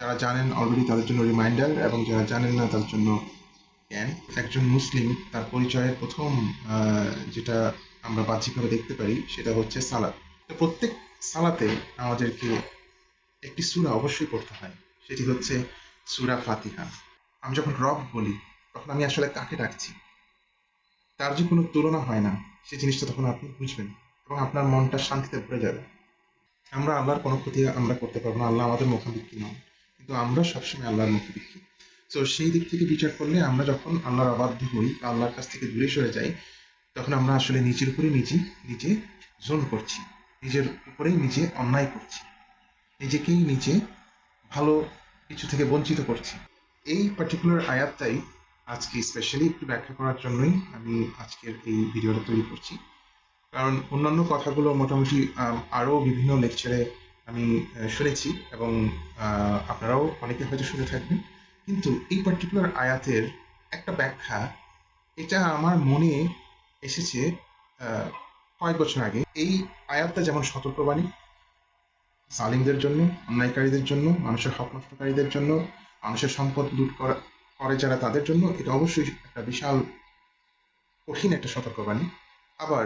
যারা জানেন অলরেডি তাদের জন্য রিমাইন্ডার এবং যারা জানেন না তাদের জন্য জ্ঞান। একজন মুসলিম, তার পরিচয়ের প্রথম যেটা আমরা বাহ্যিকভাবে দেখতে পারি, সেটা হচ্ছে সালাদ তো প্রত্যেক সালাতে আমাদেরকে একটি সূরা অবশ্যই পড়তে হয়। সেটি হচ্ছে সুরা ফাতিহা। আমি যখন রব বলি, তখন আমি আসলে কাকে ডাকছি? তার যে কোনো তুলনা হয় না। সেই জিনিসটা তখন আপনি বুঝবেন এবং আপনার মনটা শান্তিতে ভরে যাবে। আমরা আল্লাহর কোনো ক্ষতি আমরা করতে পারব না। আল্লাহ আমাদের মুখাপেক্ষী নন। কিন্তু আমরা সবসময় আল্লাহর মুখাপেক্ষী তো সেই দিক থেকে বিচার করলে আমরা যখন আল্লাহর অবাধ্য হই আল্লাহর কাছ থেকে দূরে সরে যাই, তখন আমরা আসলে নিজের উপরে নিজে নিজে জোন করছি। নিজের উপরেই নিজে অন্যায় করছি। নিজেকেই নিজে ভালো কিছু থেকে বঞ্চিত করছি। এই পার্টিকুলার আয়াতটাই আজকে স্পেশালি একটু ব্যাখ্যা করার জন্যই আমি আজকের এই ভিডিওটা তৈরি করছি। কারণ অন্যান্য কথাগুলো মোটামুটি আরও বিভিন্ন লেকচারে আমি শুনেছি এবং আপনারাও অনেকে হয়তো শুনে থাকবেন। কিন্তু এই পার্টিকুলার আয়াতের একটা ব্যাখ্যা, এটা আমার মনে এসেছে কয়েক বছর আগে। এই আয়াতটা যেমন সতর্কবাণী সালিমদের জন্য, অন্যায়কারীদের জন্য, মানুষের হক নষ্টকারীদের জন্য, মানুষের সম্পদ লুট করা, করে যারা তাদের জন্য, এটা অবশ্যই একটা বিশাল কঠিন একটা সতর্কবাণী। আবার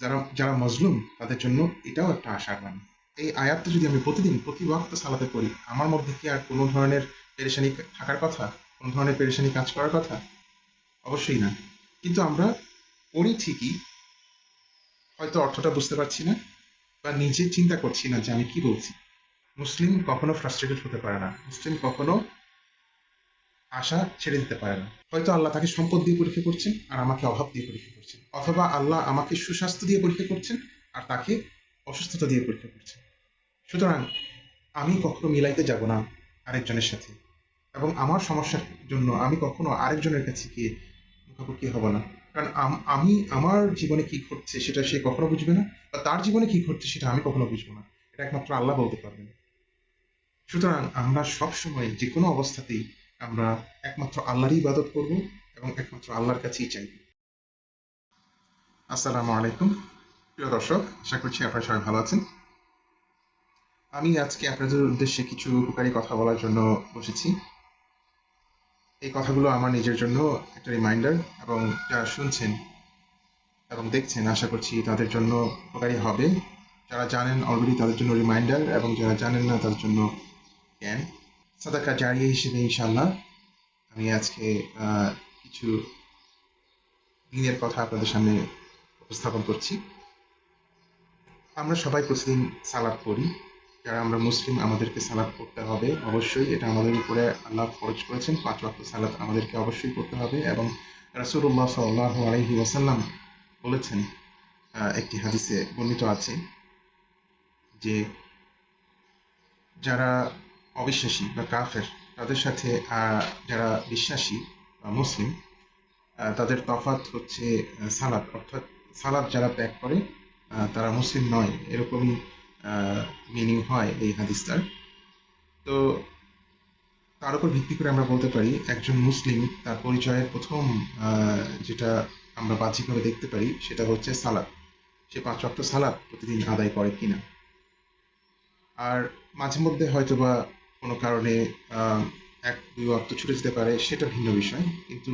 যারা যারা মজলুম, তাদের জন্য এটাও একটা আশার বাণী। এই আয়াতটা যদি আমি প্রতিদিন প্রতি ওয়াক্ত সালাতে করি আমার মধ্যে কি আর কোনো ধরনের পেরেশানি থাকার কথা? কোনো ধরনের পেরেশানি কাজ করার কথা? অবশ্যই না। কিন্তু আমরা পড়ি ঠিকই, হয়তো অর্থটা বুঝতে পারছি না বা নিজে চিন্তা করছি না যে আমি কি বলছি। মুসলিম কখনো ফ্রাস্ট্রেটেড হতে পারে না। মুসলিম কখনো আশা ছেড়ে দিতে পারে না। হয়তো আল্লাহ তাকে সম্পদ দিয়ে পরীক্ষা করছেন আর আমাকে অভাব দিয়ে পরীক্ষা করছেন। অথবা আল্লাহ আমাকে সুস্বাস্থ্য দিয়ে পরীক্ষা করছেন আর তাকে অসুস্থতা দিয়ে পরীক্ষা করছেন সুতরাং আমি কখনো মিলাইতে যাব না আরেকজনের সাথে। এবং আমার সমস্যার জন্য আমি কখনো আরেকজনের কাছে গিয়ে মুখাপুখি হব না। কারণ আমি আমার জীবনে কি ঘটছে সেটা সে কখনো বুঝবে না, বা তার জীবনে কি ঘটছে সেটা আমি কখনো বুঝব না। এটা একমাত্র আল্লাহ বলতে পারবেন। সুতরাং আমরা সবসময় যে কোনো অবস্থাতেই আমরা একমাত্র আল্লাহরই ইবাদত করব এবং একমাত্র আল্লাহর কাছেই চাইব। আসসালামু আলাইকুম। প্রিয় দর্শক, আশা করছি আপনারা সবাই ভালো আছেন। আমি আজকে আপনাদের উদ্দেশ্যে কিছু উপকারী কথা বলার জন্য বসেছি। এই কথাগুলো আমার নিজের জন্য একটা রিমাইন্ডার এবং যারা শুনছেন এবং দেখছেন, আশা করছি তাদের জন্য উপকারী হবে। যারা জানেন অলরেডি তাদের জন্য রিমাইন্ডার এবং যারা জানেন না তাদের জন্য জ্ঞান। সাদাকা জারিয়া হিসেবে ইনশাল্লাহ আমি আজকে কিছু দিনের কথা আপনাদের সামনে উপস্থাপন করছি। আমরা সবাই প্রতিদিন সালাদ পড়ি। যারা আমরা মুসলিম, আমাদেরকে সালাদ পড়তে হবে, অবশ্যই। এটা আমাদের উপরে আল্লাহ ফরজ করেছেন। পাঁচ ওয়াক্ত সালাদ আমাদেরকে অবশ্যই পড়তে হবে এবং রাসূলুল্লাহ সাল্লাল্লাহু আলাইহি ওয়াসাল্লাম বলেছেন একটি হাদিসে বর্ণিত আছে যে যারা অবিশ্বাসী বা কাফের, তাদের সাথে যারা বিশ্বাসী বা মুসলিম তাদের তফাৎ হচ্ছে সালাদ। অর্থাৎ সালাদ যারা ত্যাগ করে তারা মুসলিম নয়। এরকমই মিনিং হয় এই হাদিসটার। তো তার উপর ভিত্তি করে আমরা বলতে পারি, একজন মুসলিম তার পরিচয়ের প্রথম যেটা আমরা বাহ্যিকভাবে দেখতে পারি, সেটা হচ্ছে সালাদ সে পাঁচ ওয়াক্ত সালাদ প্রতিদিন আদায় করে কিনা। আর মাঝে মধ্যে হয়তো বা কোনো কারণে এক, দুই ওয়াক্ত ছুটে যেতে পারে, সেটা ভিন্ন বিষয়। কিন্তু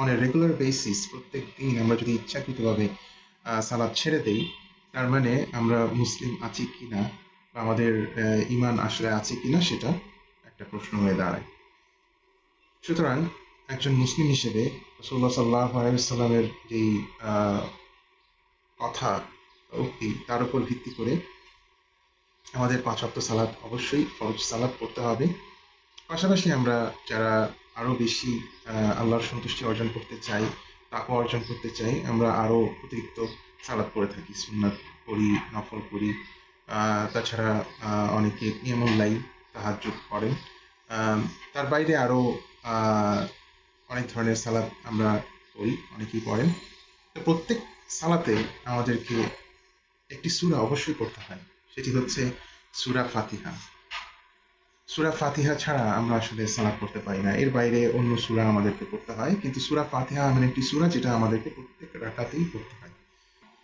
অন এ রেগুলার বেসিস প্রত্যেক দিন আমরা যদি ইচ্ছাকৃতভাবে সালাদ ছেড়ে দেই। তার মানে আমরা মুসলিম আছি কিনা বা আমাদের ইমান আসলে আছে কিনা সেটা একটা প্রশ্ন হয়ে দাঁড়ায়। সুতরাং একজন মুসলিম হিসেবে রসুল্লাহ সাল্লাহ আলাইসাল্লামের যেই কথা উক্তি, তার উপর ভিত্তি করে আমাদের পাঁচ ওয়াক্ত সালাদ অবশ্যই ফরজ সালাদ করতে হবে। পাশাপাশি আমরা যারা আরও বেশি আল্লাহর সন্তুষ্টি অর্জন করতে চাই তাকে অর্জন করতে চাই আমরা আরও অতিরিক্ত সালাদ পড়ে থাকি সুন্নাত পড়ি নফল আহ, তাছাড়া অনেকে নিয়মুল্লাই তাহাজ্জুদ করেন। আম, তার বাইরে আরও আহ, অনেক ধরনের সালাদ আমরা পড়ি অনেকেই পড়েন। তো প্রত্যেক সালাতে আমাদেরকে একটি সূরা অবশ্যই পড়তে হয় সেটি হচ্ছে সূরা ফাতিহা। সূরা ফাতিহা ছাড়া আমরা আসলে সালাত পড়তে পারি না। এর বাইরে অন্য সূরা আমাদেরকে পড়তে হয়, কিন্তু সূরা ফাতিহা এমন একটি সূরা যেটা আমাদেরকে প্রত্যেক রাকাতেই পড়তে হয়।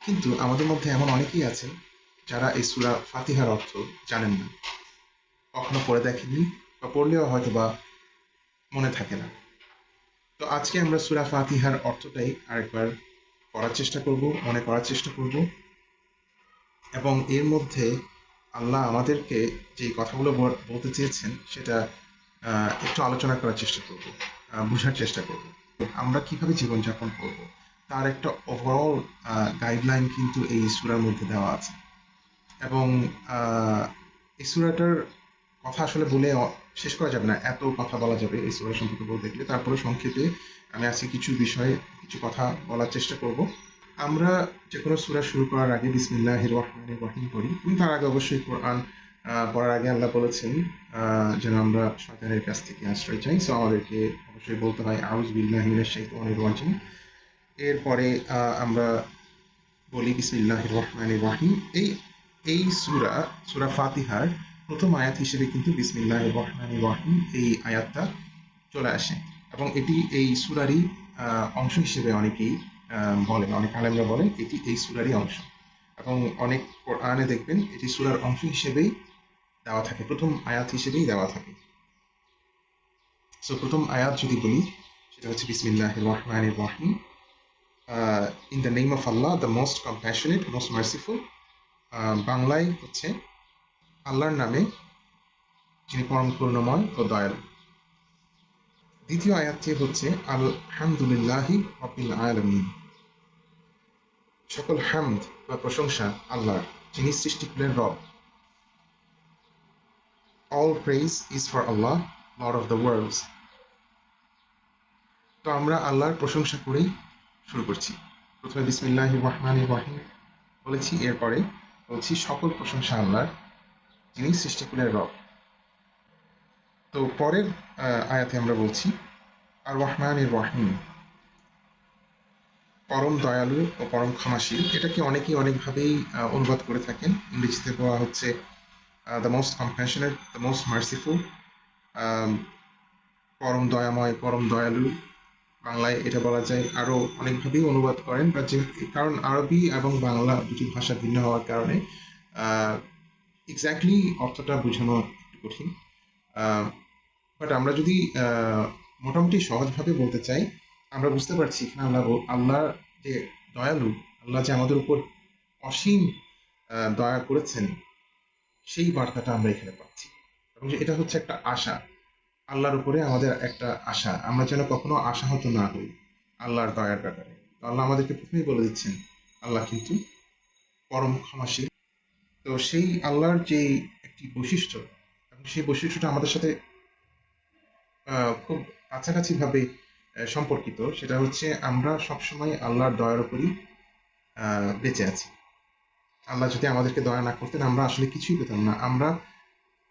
কিন্তু আমাদের মধ্যে এমন অনেকেই আছেন যারা এই সূরা ফাতিহার অর্থ জানেন না। কখনো পড়ে দেখেননি বা পড়লেও হয়তো বা মনে থাকে না। তো আজকে আমরা সুরা ফাতিহার অর্থটাই আরেকবার পড়ার চেষ্টা করব, মনে করার চেষ্টা করব। এবং এর মধ্যে আল্লাহ আমাদেরকে যে কথাগুলো বলতে চেয়েছেন সেটা একটু আলোচনা করার চেষ্টা করব বোঝার চেষ্টা করব। আমরা কীভাবে জীবনযাপন করব? তার একটা ওভারঅল গাইডলাইন কিন্তু এই সূরার মধ্যে দেওয়া আছে। এবং এই সূরাটার কথা আসলে বলে শেষ করা যাবে না। এত কথা বলা যাবে এই সূরা সম্পর্কে বলতে গেলে। তারপরে সংক্ষেপে আমি আজকে কিছু বিষয়ে কিছু কথা বলার চেষ্টা করব। আমরা যে কোনো সূরা শুরু করার আগে বিসমিল্লাহির রহমানির রহিম পড়ি। এবং তার আগে অবশ্যই কোরআন পড়ার আগে আল্লাহ বলেছেন যেন আমরা শয়তানের কাছ থেকে আশ্রয় চাই। সো আমাদেরকে অবশ্যই বলতে হয় আউজ বিল্লাহি শাইতানির রাজিম। এরপরে আমরা বলি, বিসমিল্লাহির রহমানির রহিম। এই এই সুরা সুরা ফাতিহার প্রথম আয়াত হিসেবে কিন্তু বিসমিল্লাহির রহমানির রহিম এই আয়াতটা চলে আসে। এবং এটি এই সুরারই অংশ হিসেবে অনেকেই বলেন, অনেক আলেমরা বলেন, এটি এই সূরারই অংশ। এবং অনেক কোরআনে দেখবেন এটি সূরার অংশ হিসেবেই দেওয়া থাকে, প্রথম আয়াত হিসেবেই দেওয়া থাকে। সো প্রথম আয়াত যদি বলি, সেটা হচ্ছে বিসমিল্লাহির রহমানির রহিম। In the name of Allah the most compassionate most merciful বাংলায় হচ্ছে আল্লাহর নামে, যিনি পরম করুণাময় ও দয়ালু। দ্বিতীয় আয়াতটি হচ্ছে, আলহামদুলিল্লাহি রবিল আলামিন। সকল হামদ বা প্রশংসা আল্লাহর, যিনি সৃষ্টি সৃষ্টিকুলের রব। All praise is for Allah lord of the worlds তো আমরা আল্লাহর প্রশংসা করেই শুরু করছি। প্রথমে বিসমিল্লাহ রহমান রহিম বলেছি, এরপরে বলছি, সকল প্রশংসা আল্লাহর, যিনি সৃষ্টি সৃষ্টিকুলের রব। তো পরের আয়াতে আমরা বলছি, আর রহমান রহিম। পরম দয়ালু ও পরম ক্ষমাশীল। এটাকে অনেকেই অনেকভাবেই অনুবাদ করে থাকেন। ইংরেজিতে বলা হচ্ছে the most compassionate the most merciful পরম দয়াময়, পরম দয়ালু। বাংলায় এটা বলা যায়। আরও অনেকভাবেই অনুবাদ করেন বা যে, কারণ আরবি এবং বাংলা দুটি ভাষা ভিন্ন হওয়ার কারণে এক্স্যাক্টলি অর্থটা বোঝানো একটু কঠিন। বাট আমরা যদি মোটামুটি সহজভাবে বলতে চাই আমরা বুঝতে পারছি এখানে আল্লাহ আল্লাহ যে দয়ালু, আল্লাহ যে আমাদের উপর অসীম দয়া করেছেন, সেই বার্তাটা আমরা এখানে পাচ্ছি। এবং এটা হচ্ছে একটা আশা। আল্লাহর উপরে আমাদের একটা আশা। আমরা যেন কখনো আশাহত না হই আল্লাহর দয়ার ব্যাপারে। আল্লাহ আমাদেরকে প্রথমেই বলে দিচ্ছেন, আল্লাহ কিন্তু পরম ক্ষমাশীল। তো সেই আল্লাহর যে একটি বৈশিষ্ট্য, এবং সেই বৈশিষ্ট্যটা আমাদের সাথে খুব কাছাকাছি ভাবে সম্পর্কিত, সেটা হচ্ছে আমরা সবসময় আল্লাহর দয়ার উপরই বেঁচে আছি। আল্লাহ যদি আমাদেরকে দয়া না করতেন, আমরা আসলে কিছুই পেতাম না। আমরা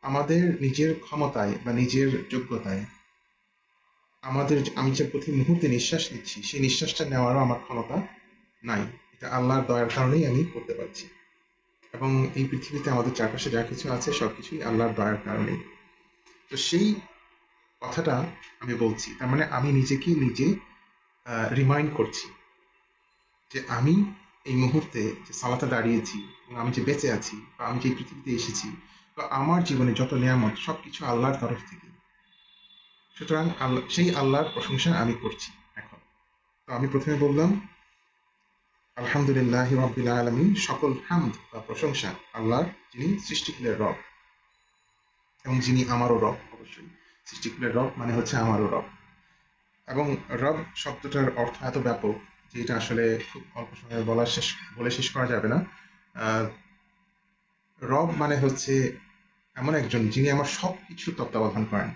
আমাদের নিজের ক্ষমতায় বা নিজের যোগ্যতায়, আমাদের আমি যে প্রতি মুহূর্তে নিঃশ্বাস নিচ্ছি, সেই নিঃশ্বাসটা নেওয়ারও আমার ক্ষমতা নাই। এটা আল্লাহর দয়ার কারণেই আমি করতে পারছি। এবং এই পৃথিবীতে আমাদের চারপাশে যা কিছু আছে, সবকিছুই আল্লাহর দয়ার কারণেই। তো সেই কথাটা আমি বলছি, তার মানে আমি নিজেকে নিজে রিমাইন্ড করছি যে আমি এই মুহূর্তে যে সালাতে দাঁড়িয়েছি আমি যে বেঁচে আছি, বা আমি যে পৃথিবীতে এসেছি, বা আমার জীবনে যত নিয়ামত, সবকিছু আল্লাহর তরফ থেকে। সুতরাং আল্লাহ সেই আল্লাহর প্রশংসা আমি করছি এখন। তো আমি প্রথমে বললাম, আলহামদুলিল্লাহ রবিল আলমিন, সকল হামদ বা প্রশংসা আল্লাহর, যিনি সৃষ্টিকুলের রব, এবং যিনি আমারও রব, অবশ্যই। সৃষ্টিকুলের রব মানে হচ্ছে আমারও রব। এবং রব শব্দটার অর্থ এত ব্যাপক যে এটা আসলে খুব অল্প সময়ে বলা শেষ, বলে শেষ করা যাবে না। রব মানে হচ্ছে এমন একজন যিনি আমার সবকিছু তত্ত্বাবধান করেন,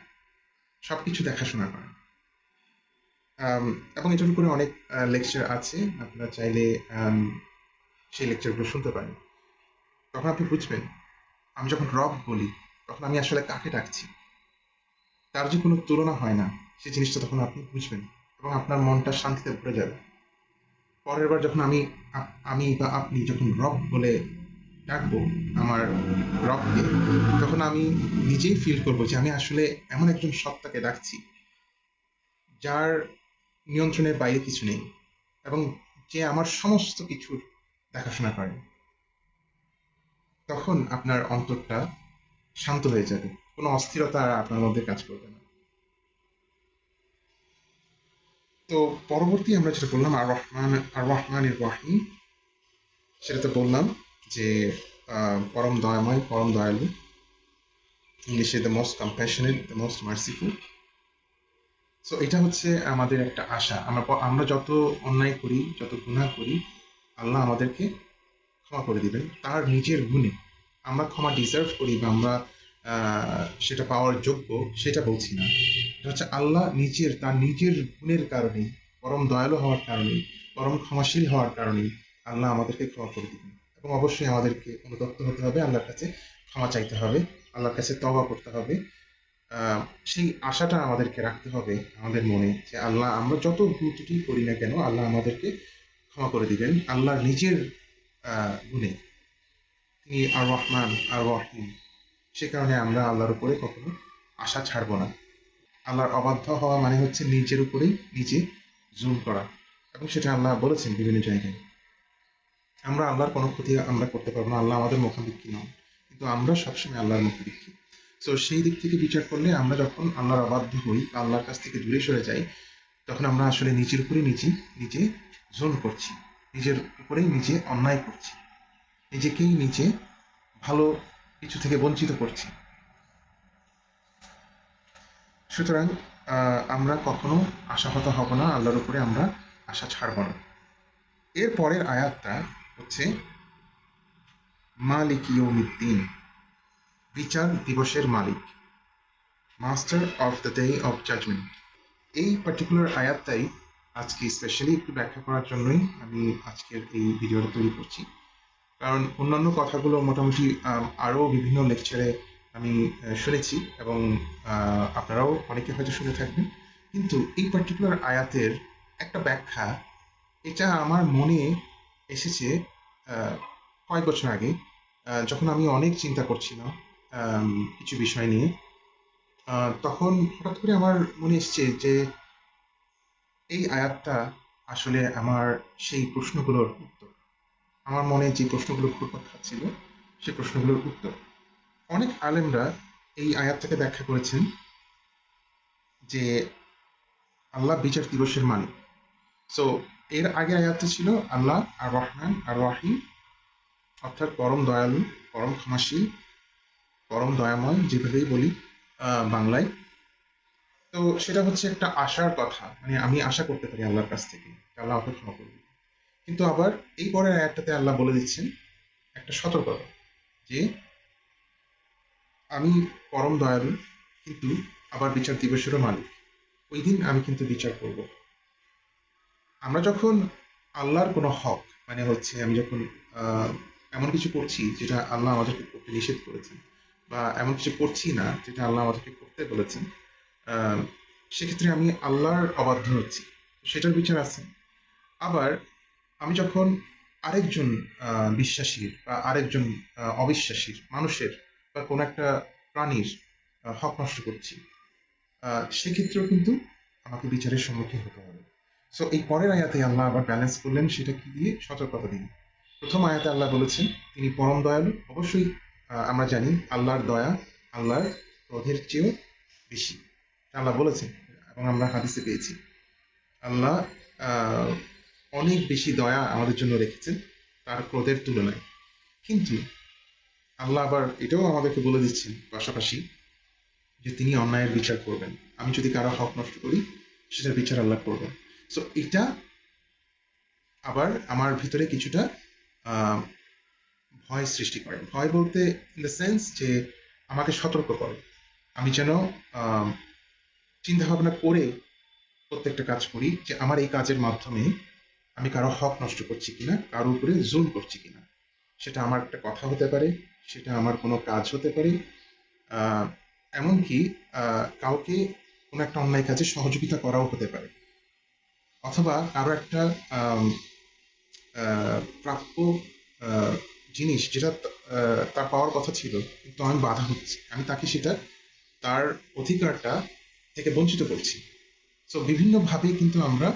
সবকিছু দেখাশোনা করেন। এবং এটার উপরে অনেক লেকচার আছে, আপনারা চাইলে সেই লেকচারগুলো শুনতে পারেন। তখন আপনি বুঝবেন, আমি যখন রব বলি, তখন আমি আসলে কাকে ডাকছি? তার যে কোনো তুলনা হয় না সেই জিনিসটা তখন আপনি বুঝবেন এবং আপনার মনটা শান্তিতে ভরে যাবে। পরের বার যখন আমি আমি বা আপনি যখন রক বলে ডাকবো আমার রককে তখন আমি নিজেই ফিল করব যে আমি আসলে এমন একজন সত্তাকে ডাকছি, যার নিয়ন্ত্রণের বাইরে কিছু নেই এবং যে আমার সমস্ত কিছুর দেখাশোনা করেন তখন আপনার অন্তরটা শান্ত হয়ে যাবে। কোনো অস্থিরতা আপনার মধ্যে কাজ করবে না। তো পরবর্তী আমরা যেটা বললাম, আর রহমান আর রহমান এর রহিম সেটাতে বললাম যে পরম দয়াময়, পরম দয়ালু। ইংলিশে the most compassionate the most merciful so এটা হচ্ছে আমাদের একটা আশা। আমরা আমরা যত অন্যায় করি, যত গুনাহ করি, আল্লাহ আমাদেরকে ক্ষমা করে দিবেন। তার নিজের গুণে। আমরা ক্ষমা ডিজার্ভ করি বা আমরা সেটা পাওয়ার যোগ্য, সেটা বলছি না। এটা হচ্ছে আল্লাহ নিজের, তার নিজের গুণের কারণে পরম দয়ালু হওয়ার কারণে পরম ক্ষমাশীল হওয়ার কারণে আল্লাহ আমাদেরকে ক্ষমা করে দিবেন। এবং অবশ্যই আমাদেরকে অনুতপ্ত হতে হবে, আল্লাহর কাছে ক্ষমা চাইতে হবে, আল্লাহর কাছে তবা করতে হবে। সেই আশাটা আমাদেরকে রাখতে হবে, আমাদের মনে, যে আল্লাহ আমরা যত ত্রুটি করি না কেন, আল্লাহ আমাদেরকে ক্ষমা করে দিবেন, আল্লাহর নিজের গুণে। তিনি আর রহমান আর রহিম সে কারণে আমরা আল্লাহর উপরে কখনো আশা ছাড়বো না। আল্লাহর অবাধ্য হওয়া মানে হচ্ছে নিজের উপরেই নিজে জুম করা এবং সেটা আল্লাহ বলেছেন বিভিন্ন জায়গায়। আমরা আল্লাহর কোনো ক্ষতি আমরা করতে পারব না, আল্লাহ আমাদের মুখাপেক্ষী নন। কিন্তু আমরা সবসময় আল্লাহর মুখাপেক্ষী। তো সেই দিক থেকে বিচার করলে আমরা যখন আল্লাহর অবাধ্য হই আল্লাহর কাছ থেকে দূরে সরে যাই, তখন আমরা আসলে নিজের উপরে নিজে নিজে জোন করছি। নিজের উপরেই নিজে অন্যায় করছি। নিজেকেই নিজে ভালো কিছু থেকে বঞ্চিত করছি। সুতরাং আমরা কখনো আশাহত হব না, আল্লাহর উপরে আমরা আশা ছাড়ব না। এর পরের আয়াতটা হচ্ছে, মালিক ইয়ৌমিদ্দিন বিচার দিবসের মালিক, master of the day of judgement. এই পার্টিকুলার আয়াতটাই আজকে স্পেশালি একটু ব্যাখ্যা করার জন্যই আমি আজকের এই ভিডিওটা তৈরি করছি। কারণ অন্যান্য কথাগুলো মোটামুটি আরও বিভিন্ন লেকচারে আমি শুনেছি এবং আপনারাও অনেকে হয়তো শুনে থাকবেন। কিন্তু এই পার্টিকুলার আয়াতের একটা ব্যাখ্যা, এটা আমার মনে এসেছে কয়েক বছর আগে যখন আমি অনেক চিন্তা করছিলাম কিছু বিষয় নিয়ে তখন হঠাৎ করে আমার মনে এসেছে যে এই আয়াতটা আসলে আমার সেই প্রশ্নগুলোর উত্তর। আমার মনে যে প্রশ্নগুলো ঘুরপাক খাচ্ছিল সেই প্রশ্নগুলোর উত্তর। অনেক আলেমরা এই আয়াতটাকে ব্যাখ্যা করেছেন যে আল্লাহ বিচার দিবসের মালিক সো এর আগে আয়াতটা ছিল আল্লাহ আর রহমান আর রাহিম, অর্থাৎ পরম দয়ালু, পরম ক্ষমাশীল, পরম দয়াময়, যেভাবেই বলি বাংলায়। তো সেটা হচ্ছে একটা আশার কথা মানে আমি আশা করতে পারি আল্লাহর কাছ থেকে আল্লাহ আমাকে ক্ষমা করবে কিন্তু আবার এই পরের আয়াতটাতে আল্লাহ বলে দিচ্ছেন একটা সতর্কতা, যে আমি পরম দয়ালু, কিন্তু আবার বিচার দিবসেরও মালিক। ওই দিন আমি কিন্তু বিচার করব। আমরা যখন আল্লাহর কোনো হক মানে হচ্ছে আমি যখন এমন কিছু করছি যেটা আল্লাহ আমাদেরকে করতে নিষেধ করেছেন, বা এমন কিছু করছি না যেটা আল্লাহ আমাদেরকে করতে বলেছেন সেক্ষেত্রে আমি আল্লাহর অবাধ্য হচ্ছি। সেটার বিচার আছে। আবার আমি যখন আরেকজন বিশ্বাসীর বা আরেকজন অবিশ্বাসীর, মানুষের বা কোনো একটা প্রাণীর হক নষ্ট করছি সেক্ষেত্রেও কিন্তু আমাকে বিচারের সম্মুখীন হতে হবে। সো এই পরের আয়াতে আল্লাহ আবার ব্যালেন্স করলেন, সেটা কি দিয়ে? সতর্কতা দিন প্রথম আয়াতে আল্লাহ বলেছেন, তিনি পরম দয়ালু। অবশ্যই আমরা জানি আল্লাহর দয়া আল্লাহর ক্রোধের চেয়েও বেশি। আল্লাহ বলেছেন, এবং আমরা হাদিসে পেয়েছি। আল্লাহ অনেক বেশি দয়া আমাদের জন্য রেখেছেন, তার ক্রোধের তুলনায়। কিন্তু আল্লাহ আবার এটাও আমাদেরকে বলে দিচ্ছেন পাশাপাশি যে তিনি অন্যায়ের বিচার করবেন। আমি যদি কারও হক নষ্ট করি, সেটার বিচার আল্লাহ করবেন। সো এটা আবার আমার ভিতরে কিছুটা ভয় সৃষ্টি করে। ভয় বলতে ইন দ্য সেন্স যে আমাকে সতর্ক করে। আমি যেন চিন্তা ভাবনা করে প্রত্যেকটা কাজ করি যে আমার এই কাজের মাধ্যমে আমি কারও হক নষ্ট করছি কিনা, কারও উপরে জুল করছি কিনা, সেটা আমার একটা কথা হতে পারে, সেটা আমার কোনো কাজ হতে পারে। এমনকি কাউকে কোনো একটা অন্যায় কাজে সহযোগিতা করাও হতে পারে। অথবা কারও একটা প্রাপ্য জিনিস যেটা তার পাওয়ার কথা ছিল, কিন্তু আমি বাধা হচ্ছি। আমি তাকে সেটা, তার অধিকারটা থেকে বঞ্চিত করছি। সো বিভিন্নভাবে কিন্তু আমরা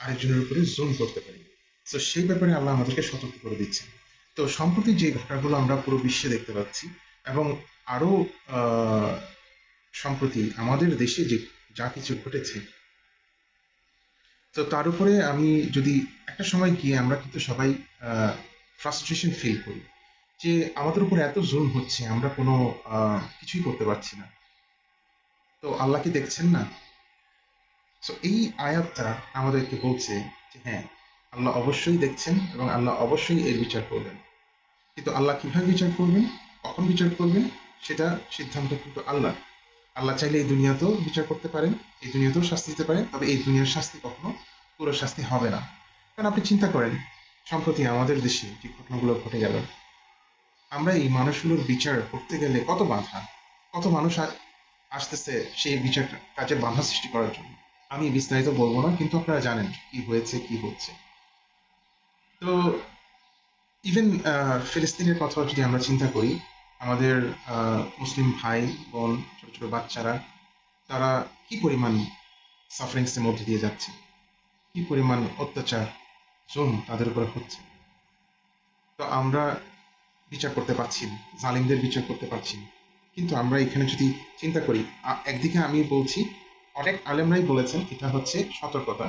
আরেকজনের উপরে জুম করতে পারি। তো সেই ব্যাপারে আল্লাহ আমাদেরকে সতর্ক করে দিচ্ছেন। তো, সম্প্রতি যে ঘটনাগুলো আমরা পুরো বিশ্বে দেখতে পাচ্ছি এবং আরও সম্প্রতি আমাদের দেশে যে যা কিছু ঘটেছে, তো তার উপরে আমি যদি একটা সময় গিয়ে আমরা কিন্তু সবাই ফ্রাস্ট্রেশন ফিল করি যে আমাদের উপর এত জুল হচ্ছে, আমরা কোনো কিছুই করতে পারছি না। তো আল্লাহ কি দেখছেন না? তো এই আয়াতটা আমাদেরকে বলছে যে হ্যাঁ আল্লাহ অবশ্যই দেখছেন এবং আল্লাহ অবশ্যই এর বিচার করবেন। কিন্তু আল্লাহ কীভাবে বিচার করবেন? কখন বিচার করবেন? সেটা সিদ্ধান্ত কিন্তু আল্লাহ। আল্লাহ চাইলে এই দুনিয়াতেও বিচার করতে পারেন, এই দুনিয়াতেও শাস্তি দিতে পারেন, তবে এই দুনিয়ার শাস্তি কখনো পুরো শাস্তি হবে না। কারণ আপনি চিন্তা করেন, সম্প্রতি আমাদের দেশে যে ঘটনাগুলো ঘটে গেল, আমরা এই মানুষগুলোর বিচার করতে গেলে কত বাধা, কত মানুষ আসতেছে সেই বিচার কাজে বাধা সৃষ্টি করার জন্য। আমি বিস্তারিত বলব না, কিন্তু আপনারা জানেন কি হয়েছে, কি হচ্ছে। তো ইভেন ফিলিস্তিনের কথা যদি আমরা চিন্তা করি, আমাদের মুসলিম ভাই, বোন, ছোট ছোট বাচ্চারা, তারা কি পরিমাণ সাফারিংস এর মধ্যে দিয়ে যাচ্ছে? কি পরিমাণ অত্যাচার জুম তাদের উপরে হচ্ছে? তো আমরা বিচার করতে পারছি জালিমদের বিচার করতে পারছি কিন্তু আমরা এখানে যদি চিন্তা করি একদিকে আমি বলছি অনেক আলেমরাই বলেছেন এটা হচ্ছে সতর্কতা।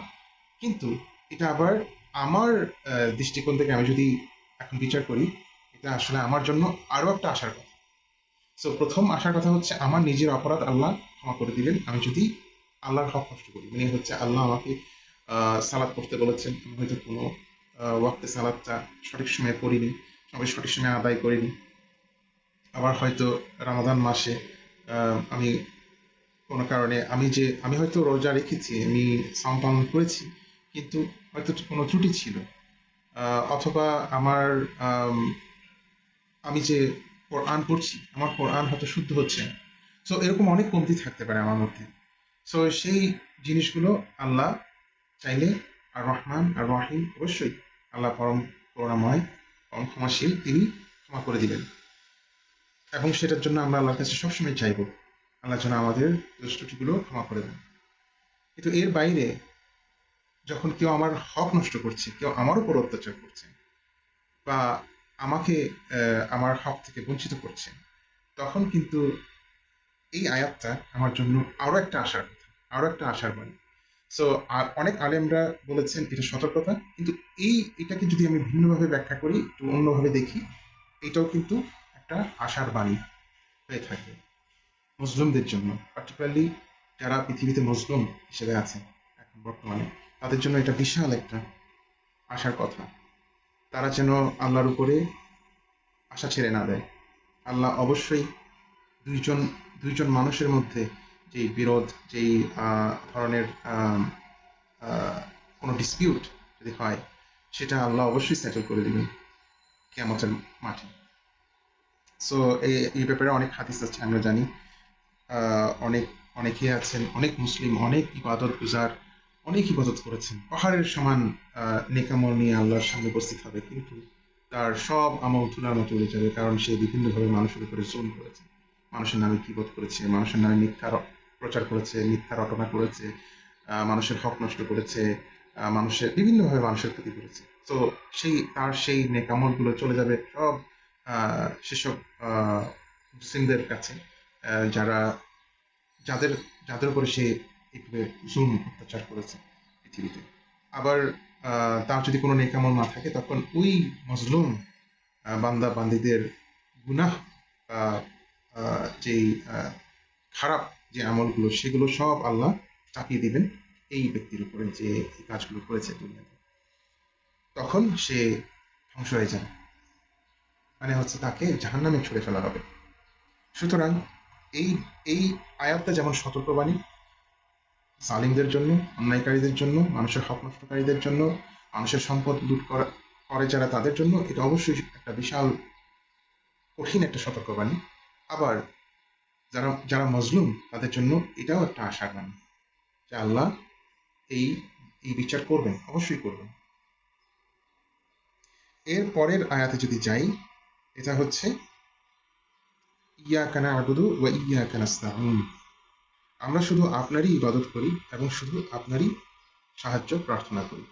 কিন্তু এটা আবার আমার দৃষ্টিকোণ থেকে আমি যদি এখন বিচার করি, এটা আসলে আমার জন্য আরও একটা আশার কথা। সো প্রথম আশার কথা হচ্ছে আমার নিজের অপরাধ আল্লাহ ক্ষমা করে দিবেন। আমি যদি আল্লাহর হক কষ্ট করি মানে হচ্ছে আল্লাহ আমাকে সালাদ পড়তে বলেছেন। আমি হয়তো কোনো ওয়াক্তে সালাদটা সঠিক সময়ে পড়িনি, সবাই সঠিক সময়ে আদায় করিনি। আবার হয়তো রামাদান মাসে আমি কোনো কারণে আমি যে আমি হয়তো রোজা রেখেছি আমি সাম পালন করেছি কিন্তু হয়তো কোনো ত্রুটি ছিল। অথবা আমার আম, আমি যে কোরআন পড়ছি আমার কোরআন হয়তো শুদ্ধ হচ্ছে না। সো এরকম অনেক কমতি থাকতে পারে আমার মধ্যে। সো সেই জিনিসগুলো আল্লাহ চাইলে আর রহমান আর রহিম অবশ্যই আল্লাহ পরম করুণাময় পরম ক্ষমাশীল তিনি ক্ষমা করে দিবেন। এবং সেটার জন্য আমরা আল্লাহর কাছে সবসময় চাইব। আল্লাহ যেন আমাদের দোষ ত্রুটিগুলো ক্ষমা করে দেন। কিন্তু এর বাইরে যখন কেউ আমার হক নষ্ট করছে, কেউ আমার উপর অত্যাচার করছে বা আমাকে আমার হক থেকে বঞ্চিত করছে, তখন কিন্তু এই আয়াতটা আমার জন্য আরও একটা আশার কথা, আরও একটা আশার বাণী। সো অনেক আলেমরা বলেছেন এটা সতর্কতা, কিন্তু এই, এটাকে যদি আমি ভিন্নভাবে ব্যাখ্যা করি, একটু অন্যভাবে দেখি, এটাও কিন্তু একটা আশার বাণী হয়ে থাকে। মুসলিমদের জন্য পার্টিকুলারলি যারা পৃথিবীতে মুসলিম হিসেবে আছে এখন বর্তমানে, তাদের জন্য এটা বিশাল একটা আশার কথা। তারা যেন আল্লাহর উপরে আশা ছেড়ে না দেয়। আল্লাহ অবশ্যই দুইজন দুইজন মানুষের মধ্যে যেই বিরোধ, যেই ধরনের কোনো ডিসপিউট যদি হয়, সেটা আল্লাহ অবশ্যই সেটেল করে দিবেন কেমতের মাঠে। সো এই ব্যাপারে অনেক হাদিস আছে আমরা জানি। অনেক, অনেকে আছেন, অনেক মুসলিম, অনেক ইবাদত গুজার, অনেক ইবাদত করেছেন। পাহাড়ের সমান নেকামল নিয়ে আল্লাহর সামনে উপস্থিত হবে, কিন্তু তার সব আমল তুলার মতো উড়ে যাবে, কারণ সে বিভিন্নভাবে মানুষের উপরে জুল করেছে। মানুষের নামে কিবত করেছে? মানুষের নামে মিথ্যা প্রচার করেছে, মিথ্যা রটনা করেছে মানুষের হক নষ্ট করেছে মানুষের, বিভিন্নভাবে মানুষের ক্ষতি করেছে। তো সেই, তার সেই নেকামলগুলো চলে যাবে সব সেসব মুসলিমদের কাছে। যারা, যাদের যাদের উপরে সে এইভাবে জুলুম অত্যাচার করেছে পৃথিবীতে। আবার তার যদি কোনো নেকামল না থাকে, তখন ওই মজলুম বান্দা বান্দিদের গুনাহ বা যেই খারাপ যে আমলগুলো, সেগুলো সব আল্লাহ চাপিয়ে দিবেন এই ব্যক্তির উপরে যে এই কাজগুলো করেছে দুনিয়াতে। তখন সে ধ্বংস হয়ে যাবে। মানে হচ্ছে তাকে জাহান্নামে ছুড়ে ফেলা হবে। সুতরাং এই এই আয়াতটা যেমন সতর্কবাণী সালিমদের জন্য, অন্যায়কারীদের জন্য, মানুষের হক নষ্টকারীদের জন্য, মানুষের সম্পদ লুট করা, করে যারা তাদের জন্য, এটা অবশ্যই একটা বিশাল কঠিন একটা সতর্কবাণী। আবার যারা যারা মজলুম, তাদের জন্য এটাও একটা আশার বাণী যে আল্লাহ এই এই বিচার করবেন, অবশ্যই করবেন। এর পরের আয়াতে যদি যাই, এটা হচ্ছে ইয়া কানা আবুদু ওয়া ইয়া কানাস্তাইন আমরা শুধু আপনারই ইবাদত করি এবং শুধু আপনারই সাহায্য প্রার্থনা করি।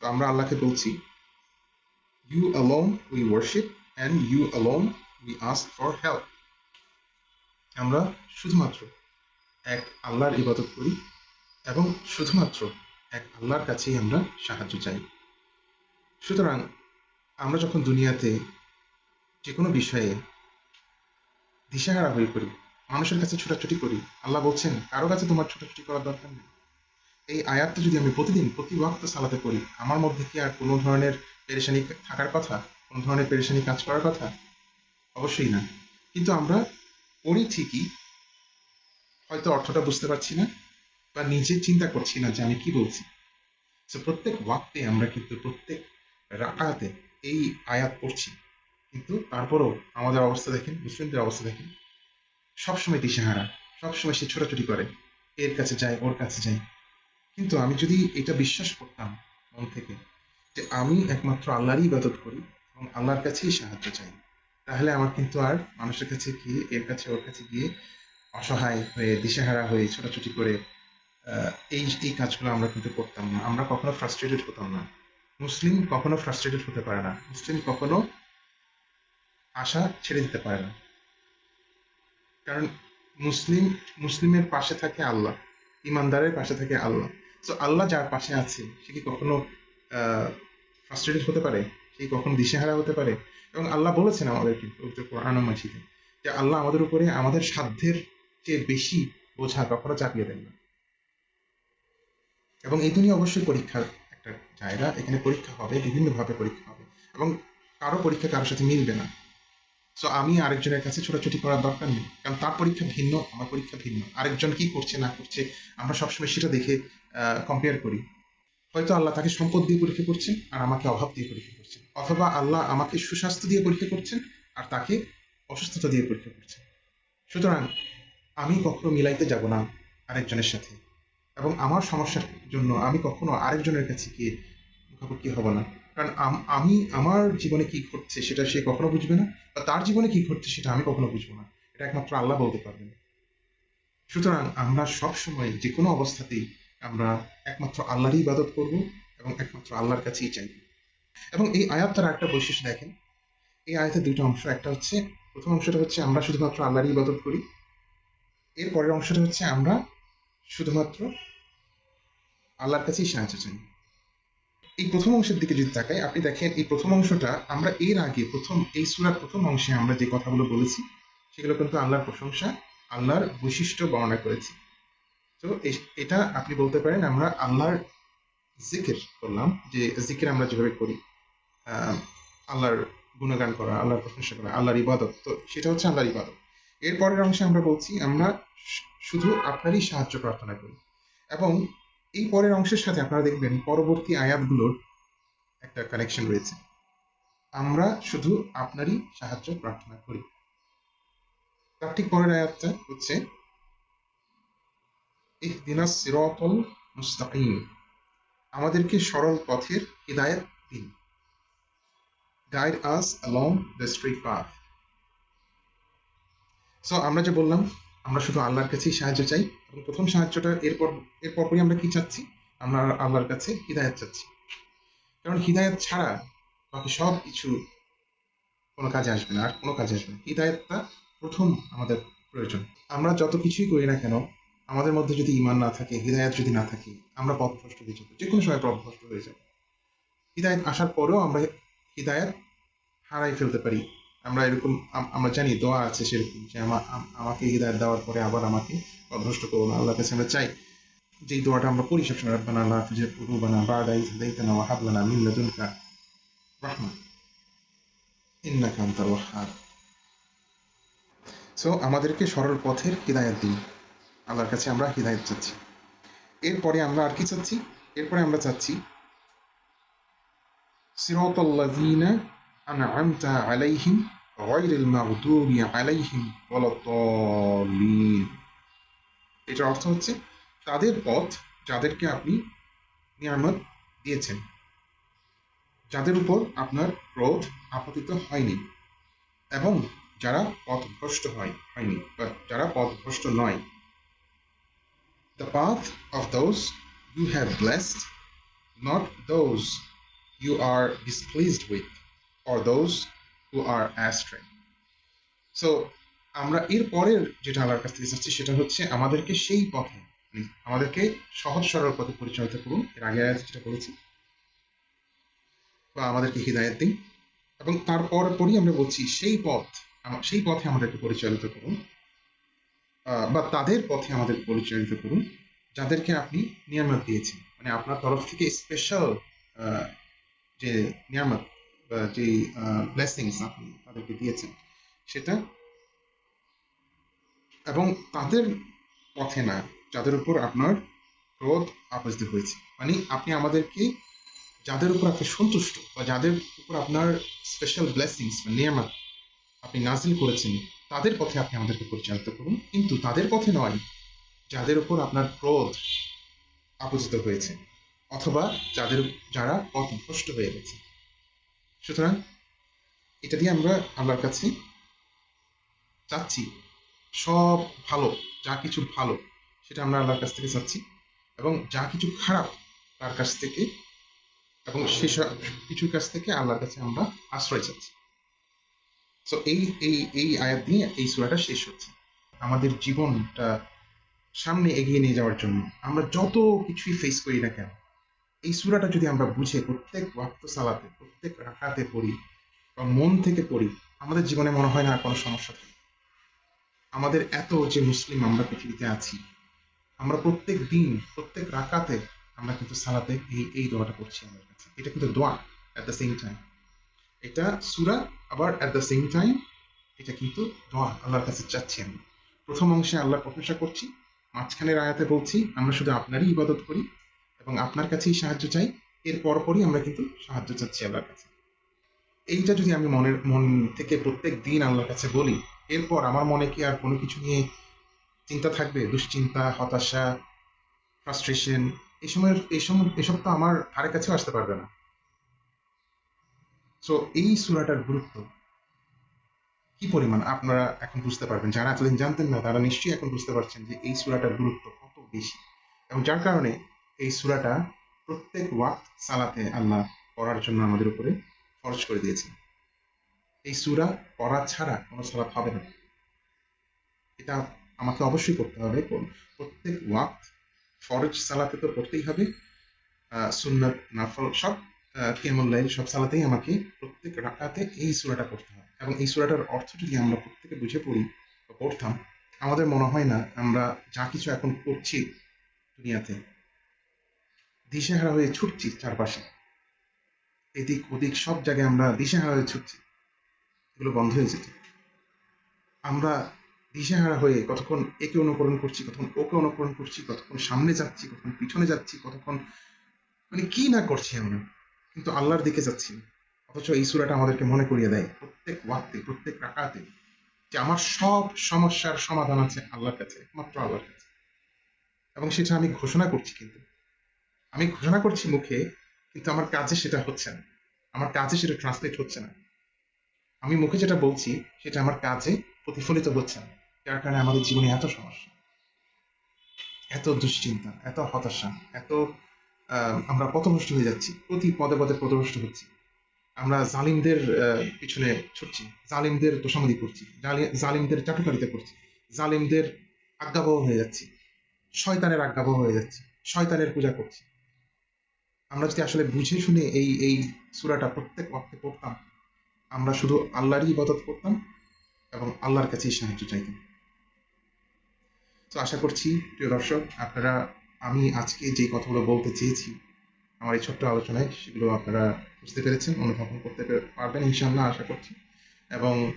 তো আমরা আল্লাহকে বলছি you alone we worship and you alone we ask for help আমরা শুধুমাত্র এক আল্লাহর ইবাদত করি এবং শুধুমাত্র এক আল্লাহর কাছেই আমরা সাহায্য চাই। সুতরাং আমরা যখন দুনিয়াতে যে কোনো বিষয়ে দিশাহারা হয়ে করি মানুষের কাছে ছোটাছুটি করি। আল্লাহ বলছেন, কারও কাছে তোমার ছোটাছুটি করার দরকার নেই। এই আয়াতটা যদি আমি প্রতিদিন, প্রতি ওয়াক্ত সালাতে করি আমার মধ্যে কি আর কোনো ধরনের পেরেশানি থাকার কথা? কোনো ধরনের পেরেশানি কাজ করার কথা? অবশ্যই না। কিন্তু আমরা পড়ি ঠিকই, হয়তো অর্থটা বুঝতে পারছি না বা নিজে চিন্তা করছি না যে আমি কি বলছি। প্রত্যেক ওয়াক্তে আমরা কিন্তু প্রত্যেক রাকাতে এই আয়াত পড়ছি। কিন্তু তারপরও আমাদের অবস্থা দেখেন মুসলিমদের অবস্থা দেখেন, সবসময় দিশেহারা সবসময় সে ছোটাছুটি করে, এর কাছে যায়, ওর কাছে যায়। কিন্তু আমি যদি এটা বিশ্বাস করতাম মন থেকে যে আমি একমাত্র আল্লাহরই ইবাদত করি এবং আল্লাহর কাছেই সাহায্য চাই, তাহলে আমার কিন্তু আর মানুষের কাছে গিয়ে, এর কাছে, ওর কাছে গিয়ে অসহায় হয়ে, দিশেহারা হয়ে, ছোটাছুটি করে এই এই কাজগুলো আমরা কিন্তু করতাম না। আমরা কখনো ফ্রাস্ট্রেটেড হতাম না। মুসলিম কখনো ফ্রাস্ট্রেটেড হতে পারে না। মুসলিম কখনো আশা ছেড়ে দিতে পারে না। কারণ মুসলিম, মুসলিমের পাশে থাকে আল্লাহ, ইমানদারের পাশে থাকে আল্লাহ। তো আল্লাহ যার পাশে আছে, সে কি কখনো ফ্রাস্ট্রেটেড হতে পারে? সে কি কখনো দিশেহারা হতে পারে? এবং আল্লাহ বলেছেন আমাদেরকে পবিত্র যে আল্লাহ আমাদের উপরে আমাদের সাধ্যের চেয়ে বেশি বোঝা কখনো চাপিয়ে দেন না। এবং এই দুনিয়া অবশ্যই পরীক্ষার একটা জায়গা। এখানে পরীক্ষা হবে, বিভিন্নভাবে পরীক্ষা হবে। এবং কারও পরীক্ষা কারোর সাথে মিলবে না। সো আমি আরেকজনের কাছে ছোটাছুটি করার দরকার নেই। কারণ তার পরীক্ষা ভিন্ন, আমার পরীক্ষা ভিন্ন। আরেকজন কি করছে, না করছে, আমরা সবসময় সেটা দেখে কম্পেয়ার করি। হয়তো আল্লাহ তাকে সম্পদ দিয়ে পরীক্ষা করছেন আর আমাকে অভাব দিয়ে পরীক্ষা করছেন অথবা আল্লাহ আমাকে সুস্বাস্থ্য দিয়ে পরীক্ষা করছেন, আর তাকে অসুস্থতা দিয়ে পরীক্ষা করছেন। সুতরাং, আমি কখনো মিলাইতে যাব না আরেকজনের সাথে। এবং আমার সমস্যার জন্য আমি কখনো আরেকজনের কাছে গিয়ে মুখাপেক্ষি হব না। কারণ আম- আমি, আমার জীবনে কি ঘটছে, সেটা সে কখনো বুঝবে না। তার জীবনে কি ঘটছে সেটা আমি কখনো বুঝব না। এটা একমাত্র আল্লাহ বলতে পারবেন। সুতরাং আমরা সব সময় যে কোনো অবস্থাতেই আমরা একমাত্র আল্লাহরই ইবাদত করব এবং একমাত্র আল্লাহর কাছেই চাইব। এবং এই আয়াতটার একটা বৈশিষ্ট্য দেখেন। এই আয়াতের দুইটা অংশ, একটা হচ্ছে, প্রথম অংশটা হচ্ছে আমরা শুধুমাত্র আল্লাহরই ইবাদত করি। এর পরের অংশটা হচ্ছে আমরা শুধুমাত্র আল্লাহর কাছেই সাহায্য চাই। এই প্রথম অংশের দিকে যদি তাকাই, আপনি দেখেন এই প্রথম অংশটা, আমরা এর আগে প্রথম, এই সুরার প্রথম অংশে আমরা যে কথাগুলো বলেছি, সেগুলো কিন্তু আল্লাহর প্রশংসা, আল্লাহর বৈশিষ্ট্য বর্ণনা করেছি। তো এটা আপনি বলতে পারেন আমরা আল্লাহর জিকির করলাম, যে জিকির আমরা যেভাবে করি আল্লাহর গুণগান করা, আল্লাহর প্রশংসা করা, আল্লাহর ইবাদত, তো সেটা হচ্ছে আল্লাহর ইবাদত। এর পরের অংশে আমরা বলছি আমরা শুধু আপনারই সাহায্য প্রার্থনা করি। এবং এই পরের অংশের সাথে আপনারা দেখবেন পরবর্তী আয়াতগুলোর একটা কানেকশন রয়েছে। আমরা শুধু আপনারই সাহায্য প্রার্থনা করি। তার ঠিক পরের আয়াতটা হচ্ছে আমাদেরকে সরল পথের হিদায়াত দিন। Guide us along the straight path so আমরা যে বললাম আমরা শুধু আল্লাহর কাছেই সাহায্য চাই প্রথম সাহায্যটা এরপর এরপর পরই আমরা কি চাচ্ছি? আমরা আল্লাহর কাছে হিদায়াত চাচ্ছি। কারণ হিদায়াত ছাড়া বাকি সব কিছু কোনো কাজে আসবে না, আর কোনো কাজে আসবে না। হিদায়াতটা প্রথম আমাদের প্রয়োজন। আমরা যত কিছুই করি না কেন, আমাদের মধ্যে যদি ইমান না থাকে, হৃদায়ত যদি না থাকে, আমরা পথভ্রষ্ট হয়ে যাব যে কোনো সময় পথভ্রষ্ট হয়ে যাব। হৃদায়ত আসার পরেও আমরা হৃদায়ত হারাই ফেলতে পারি। আমরা এরকম আমরা জানি দোয়া আছে সেরকম যে আমা- আমাকে হৃদায়ত দেওয়ার পরে আবার আমাকে পথভ্রষ্ট করব না আল্লাহর কাছে আমরা চাই যেই দোয়াটা আমরা পড়ি সবসময়, রব্বানা লা তুজিগ কুলুবানা বা'দা ইয হাদাইতানা ওয়া হাব লানা মিন লাদুনকা রাহমা ইন্নাকা আনতাল ওয়াহ্হাব। সো আমাদেরকে সরল পথের হৃদায়ত দিন। আল্লাহর কাছে আমরা হৃদায়ত চাচ্ছি। এরপরে আমরা আর কি চাচ্ছি? এরপরে আমরা চাচ্ছি সিরাতাল্লাযীনা আন'আমতা আলাইহিম গায়রিল মাগদুবি আলাইহিম ওয়ালাদ-দাল্লিন এটার অর্থ হচ্ছে তাদের পথ যাদেরকে আপনি নিয়ামত দিয়েছেন যাদের উপর আপনার ক্রোধ আপতিত হয়নি এবং যারা পথভ্রষ্ট হয় হয়নি বা যারা পথভ্রষ্ট নয়। The path of those you have blessed, not those you are displeased with, or those who are astray. So, আমরা এর পরের যেটা আল্লাহর কাছ থেকে চাচ্ছি সেটা হচ্ছে আমাদেরকে সেই পথে মানে আমাদেরকে সহজ সরল পথে পরিচালিত করুন। এর আগে আয়াতে যেটা বলেছি বা আমাদেরকে হৃদায়ত দিন। এবং তারপর পরই আমরা বলছি সেই পথ সেই পথে আমাদেরকে পরিচালিত করুন। বা তাদের পথে আমাদের পরিচালিত করুন যাদেরকে আপনি নিয়ামত দিয়েছেন। মানে আপনার তরফ থেকে স্পেশাল যে নিয়ামত যে ব্লেসিংস আপনি তাদেরকে দিয়েছেন, সেটা এবং তাদের পথে না, যাদের উপর আপনার ক্রোধ আপসিত হয়েছে। মানে আপনি আমাদেরকে যাদের উপর আপনি সন্তুষ্ট বা যাদের উপর আপনার স্পেশাল ব্লেসিংস বা নিয়ামত আপনি নাজিল করেছেন, তাদের পথে আপনি আমাদেরকে পরিচালিত করুন। কিন্তু তাদের পথে নয়, যাদের উপর আপনার ক্রোধ আপসিত হয়েছে অথবা যাদের, যারা পথ ভ্রষ্ট হয়ে গেছে। সুতরাং এটা দিয়ে আমরা আল্লাহর কাছে চাচ্ছি সব ভালো, যা কিছু ভালো, সেটা আমরা আল্লাহর কাছ থেকে চাচ্ছি এবং যা কিছু খারাপ তার কাছ থেকে এবং সেসব কিছুর কাছ থেকে আল্লাহর কাছে আমরা আশ্রয় চাচ্ছি। তো এই এই এই আয়াত দিয়ে এই সূরাটা শেষ হচ্ছে। আমাদের জীবনটা সামনে এগিয়ে নিয়ে যাওয়ার জন্য আমরা যত কিছুই ফেস করি না কেন এই সূরাটা যদি আমরা বুঝে প্রত্যেক ওয়াক্ত সালাতে, প্রত্যেক রাখাতে পড়ি বা মন থেকে পড়ি, আমাদের জীবনে মনে হয় না কোনো সমস্যা থাকে। আমাদের এত যে মুসলিম আমরা পৃথিবীতে আছি, আমরা প্রত্যেক দিন, প্রত্যেক রাকাতে আমরা কিন্তু সালাতে এই এই দোয়াটা করছি আমাদের কাছে। এটা কিন্তু দোয়া অ্যাট দ্য সেম টাইম এটা সুরা আবার অ্যাট দ্য সেম টাইম এটা কিন্তু দোয়া আল্লাহর কাছে চাচ্ছি আমি প্রথম অংশে আল্লাহর প্রশংসা করছি, মাঝখানের আয়াতে বলছি, আমরা শুধু আপনারই ইবাদত করি এবং আপনার কাছেই সাহায্য চাই, এর পরপরই আমরা কিন্তু সাহায্য চাচ্ছি আল্লাহর কাছে। এইটা যদি আমি মনের, মন থেকে প্রত্যেক দিন আল্লাহর কাছে বলি, এরপর আমার মনে কি আর কোনো কিছু নিয়ে চিন্তা থাকবে? দুশ্চিন্তা, হতাশা ফ্রাস্ট্রেশন এই সময়ের, এই সময় এসব তো আমার ধারে কাছেও আসতে পারবে না। সো এই সুরাটার গুরুত্ব কি পরিমাণ? আপনারা এখন বুঝতে পারবেন। যারা এতদিন জানতেন না, তারা নিশ্চয়ই এখন বুঝতে পারছেন যে এই সুরাটার গুরুত্ব কত বেশি। এবং যার কারণে এই সুরাটা প্রত্যেক ওয়াক্ত সালাতে আল্লাহ পড়ার জন্য আমাদের উপরে ফরজ করে দিয়েছে এই সুরা পড়া ছাড়া কোনো সালাত হবে না। এটা আমাকে অবশ্যই করতে হবে। প্রত্যেক ওয়াক্ত ফরজ সালাতে তো পড়তেই হবে। সুন্নাত, নাফল, সব কেমন লাইল, সব সালাতেই আমাকে প্রত্যেক রাখাতে এই সুরাটা পড়তে হবে। এবং এই সুরাটার অর্থ যদি আমরা প্রত্যেকে বুঝে পড়ি বা পড়তাম, আমাদের মনে হয় না আমরা যা কিছু এখন করছি দুনিয়াতে দিশেহারা হয়ে ছুটছি চারপাশে। এদিক ওদিক সব জায়গায় আমরা দিশেহারা হয়ে ছুটছি। এগুলো বন্ধ হয়ে যেত। আমরা দিশেহারা হয়ে কতক্ষণ একে অনুকরণ করছি, কতক্ষণ ওকে অনুকরণ করছি, কতক্ষণ সামনে যাচ্ছি, কতক্ষণ পিছনে যাচ্ছি, কতক্ষণ মানে কি না করছি আমরা? কিন্তু আল্লাহর দিকে যাচ্ছি। অথচ এই সুরাটা আমাদেরকে মনে করিয়ে দেয়, প্রত্যেক ওয়াক্তে, প্রত্যেক রাকাতে যে আমার সব সমস্যার সমাধান আছে আল্লাহর কাছে, একমাত্র আল্লাহর কাছে। এবং সেটা আমি ঘোষণা করছি কিন্তু। আমি ঘোষণা করছি মুখে, কিন্তু আমার কাজে সেটা হচ্ছে না। আমার কাজে সেটা ট্রান্সলেট হচ্ছে না। আমি মুখে যেটা বলছি, সেটা আমার কাজে প্রতিফলিত হচ্ছে না। যার কারণে আমাদের জীবনে এত সমস্যা, এত দুশ্চিন্তা, এত হতাশা, এত আমরা পথভ্রষ্ট হয়ে যাচ্ছি, প্রতি পদে পদে পথভ্রষ্ট হচ্ছি। আমরা জালিমদের পিছনে ছুটছি, জালিমদের তোষামদি করছি, জালি- জালিমদের চাটুকারিতা করছি, জালিমদের আজ্ঞাবহ হয়ে যাচ্ছি, শয়তানের আজ্ঞাবহ হয়ে যাচ্ছি, শয়তানের পূজা করছি। আমরা যদি আসলে বুঝে শুনে এই এই সুরাটা প্রত্যেক ওয়াক্তে পড়তাম, আমরা শুধু আল্লাহরই ইবাদত করতাম এবং আল্লাহর কাছেই সাহায্য চাইতাম। তো আশা করছি, প্রিয় দর্শক, আপনারা, আমি আজকে যে কথাগুলো বলতে চেয়েছি, আমার এই ছোট্ট আলোচনায়, সেগুলো আপনারা বুঝতে পেরেছেন, অনুধাবন করতে পারবেন ইনশাআল্লাহ, আশা করছি। এবং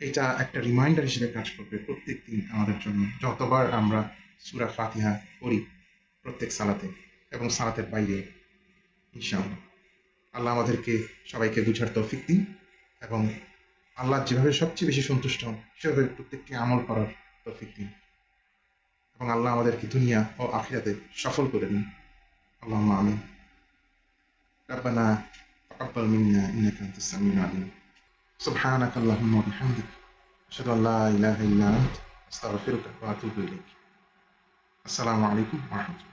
এটা একটা রিমাইন্ডার হিসেবে কাজ করবে প্রত্যেক দিন আমাদের জন্য, যতবার আমরা সুরা ফাতিহা পড়ি প্রত্যেক সালাতে এবং সালাতের বাইরে। ইনশাআল্লাহ আল্লাহ আমাদেরকে সবাইকে বুঝার তৌফিক দিন এবং আল্লাহ যেভাবে সবচেয়ে বেশি সন্তুষ্ট হন সেভাবে প্রত্যেকটি আমল করার তৌফিক দিন এবং আল্লাহ আমাদেরকে দুনিয়া ও আখিরাতে সফল করে দিন আল্লাহ আমিন ربنا تقبل منا انك انت السميع العليم سبحانك اللهم وبحمدك اشهد ان لا اله الا انت استغفرك واتوب اليك السلام عليكم ورحمه الله